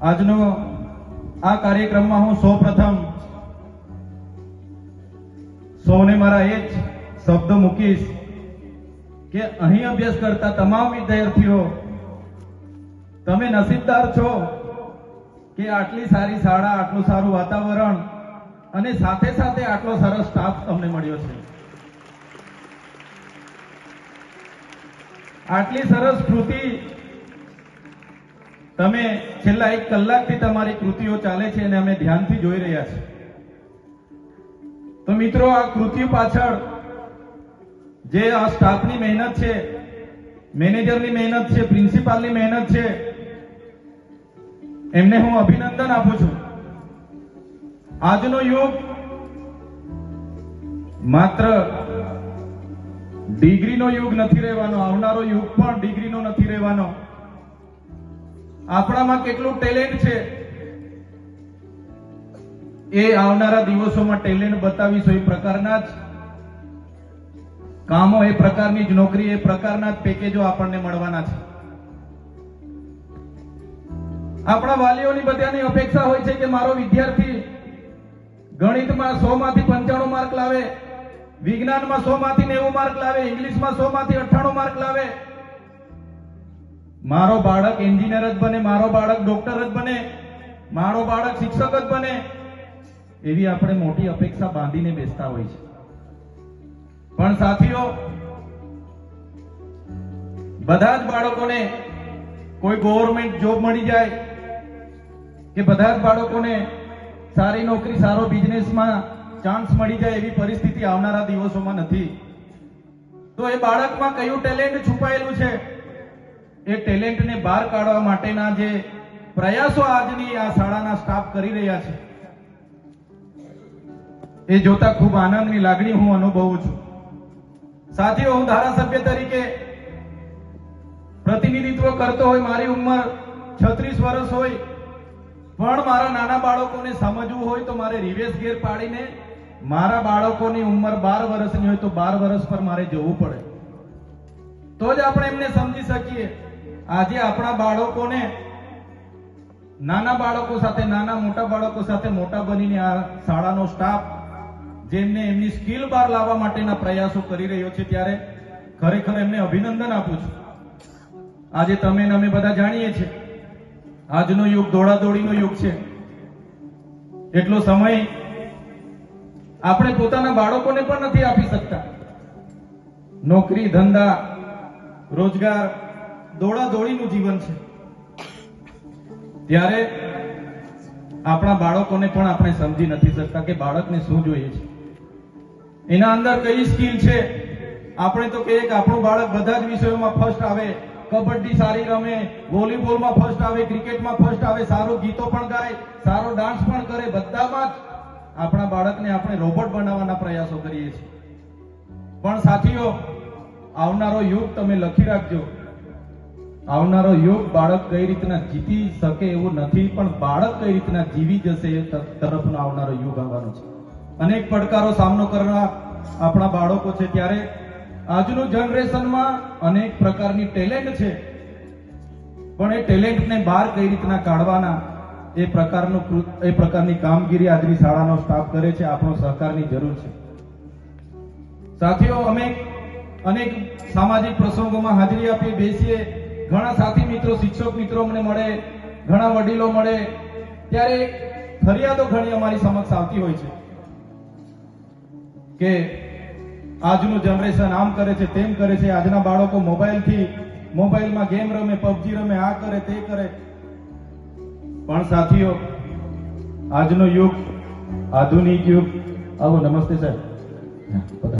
આજનો આ કાર્યક્રમમાં હું સૌપ્રથમ સૌને મારા એ જ શબ્દ મૂકીશ કે અહીં અભ્યાસ કરતા તમામ વિદ્યાર્થીઓ, તમે નસીબદાર છો કે આટલી સારી શાળા, આટલું સારું વાતાવરણ અને સાથે સાથે આટલો સરસ સ્ટાફ તમને મળ્યો છે. આટલી સરસ કૃતિ તમે છેલ્લા એક કલાકથી તમારી કૃતિઓ ચાલે છે અને અમે ધ્યાનથી જોઈ રહ્યા છીએ. તો મિત્રો, આ કૃતિ પાછળ જે આ સ્ટાફની મહેનત છે, મેનેજરની મહેનત છે, પ્રિન્સિપાલની મહેનત છે, એમને હું અભિનંદન આપું છું. આજનો યુગ માત્ર ડિગ્રીનો યુગ નથી રહેવાનો, આવનારો યુગ પણ ડિગ્રીનો નથી રહેવાનો. આપણામાં કેટલું ટેલેન્ટ છે? એ આવનારા દિવસોમાં ટેલેન્ટ બતાવીશું એ પ્રકારના જ. કામો એ પ્રકારની જ, નોકરી એ પ્રકારના જ પેકેજો આપણને મળવાના છે. આપણા વાલીઓની બધાની અપેક્ષા હોય છે કે મારો વિદ્યાર્થી ગણિતમાં સો માંથી પંચાણું માર્ક લાવે, વિજ્ઞાનમાં સો માંથી નેવું માર્ક લાવે, ઇંગ્લિશમાં સો માંથી અઠ્ઠાણું માર્ક લાવે મારો બાળક એન્જિનિયર જ બને, મારો બાળક ડોક્ટર જ બને, મારો બાળક શિક્ષક જ બને. એવી આપણે મોટી અપેક્ષા બાંધીને બેસતા હોય છે. પણ સાથીઓ, બધા જ બાળકોને કોઈ ગવર્મેન્ટ જોબ મળી જાય કે બધા જ બાળકોને સારી નોકરી, સારો બિઝનેસમાં ચાન્સ મળી જાય એવી પરિસ્થિતિ આવનારા દિવસોમાં નથી. તો એ બાળકમાં કયું ટેલેન્ટ છુપાયેલું છે? એ ટેલેન્ટને બહાર કાઢવા માટેના જે પ્રયાસો આજની આ શાળાના સ્ટાફ કરી રહ્યા છે, એ જોતા ખૂબ આનંદની લાગણી હું અનુભવું છું. સાથીઓ, હું ધારાસભ્ય તરીકે પ્રતિનિધિત્વ કરતો હોય, મારી ઉંમર છત્રીસ વર્ષ હોય, પણ મારા નાના બાળકોને સમજવું હોય તો મારે રિવેશ ગેર પાડીને મારા બાળકોની ઉંમર બાર વર્ષની હોય તો બાર વર્ષ પર મારે જવું પડે. તો જ આપણે એમને સમજી શકીએ. આજે આપણા બાળકોને નાના બાળકો સાથે, નાના મોટા બાળકો સાથે મોટા બનીને આ શાળાનો સ્ટાફ જેમને એમની સ્કિલ બહાર લાવવા માટેના પ્રયાસો કરી રહ્યો છે ત્યારે ખરેખર એમને અભિનંદન આપું છું. આજે તમે અમે બધા જાણીએ છીએ, આજનો યુગ દોડાદોડીનો યુગ છે. એટલો સમય આપણે પોતાના બાળકોને પણ નથી આપી શકતા. નોકરી, ધંધા, રોજગાર દોડાદોડીનું જીવન છે. ત્યારે આપણા બાળકોને પણ આપણે સમજી નથી શકતા કે બાળકને શું જોઈએ છે. એના અંદર કઈ સ્કિલ છે? આપણે તો કહીએ કે આપણું બાળક બધા જ વિષયોમાં ફર્સ્ટ આવે. કબડ્ડી સારી રમે, વોલીબોલમાં ફર્સ્ટ આવે, ક્રિકેટમાં ફર્સ્ટ આવે, સારું ગીતો પણ ગાય, સારો ડાન્સ પણ કરે, બધામાં જ આપણા બાળકને આપણે રોબોટ બનાવવાના પ્રયાસો કરીએ છીએ. પણ સાથીઓ, આવનારો યુગ તમે લખી રાખજો. આવનારો યુગ બાળક કઈ રીતના જીતી શકે એવું નથી, પણ બાળક કઈ રીતના જીવી જશે તરફનો આવનારો યુગ આવવાનો છે. અનેક પડકારો સામનો કરવા આપણા બાળકો છે ત્યારે આજનું જનરેશનમાં અનેક પ્રકારની ટેલેન્ટ છે. પણ એ ટેલેન્ટને બહાર કઈ રીતના કાઢવાના, એ પ્રકારનું એ પ્રકારની કામગીરી આજની શાળાનો સ્ટાફ કરે છે, આપણો સહકારની જરૂર છે. સાથીઓ, અમે અનેક સામાજિક પ્રસંગોમાં હાજરી આપી બેસીએ. ઘણા સાથી મિત્રો, શિક્ષક મિત્રો મને મળે, ઘણા વડીલો મળે. ત્યારે ફરિયાદો ઘણી અમારી સમક્ષ આવતી હોય છે કે આજનું જનરેશન આમ કરે છે, તેમ કરે છે. આજના બાળકો મોબાઈલથી, મોબાઈલમાં ગેમ રમે પબજી રમે, આ કરે, તે કરે. પણ સાથીઓ, આજનો યુગ આધુનિક યુગ. આવો, નમસ્તે, સાહેબ.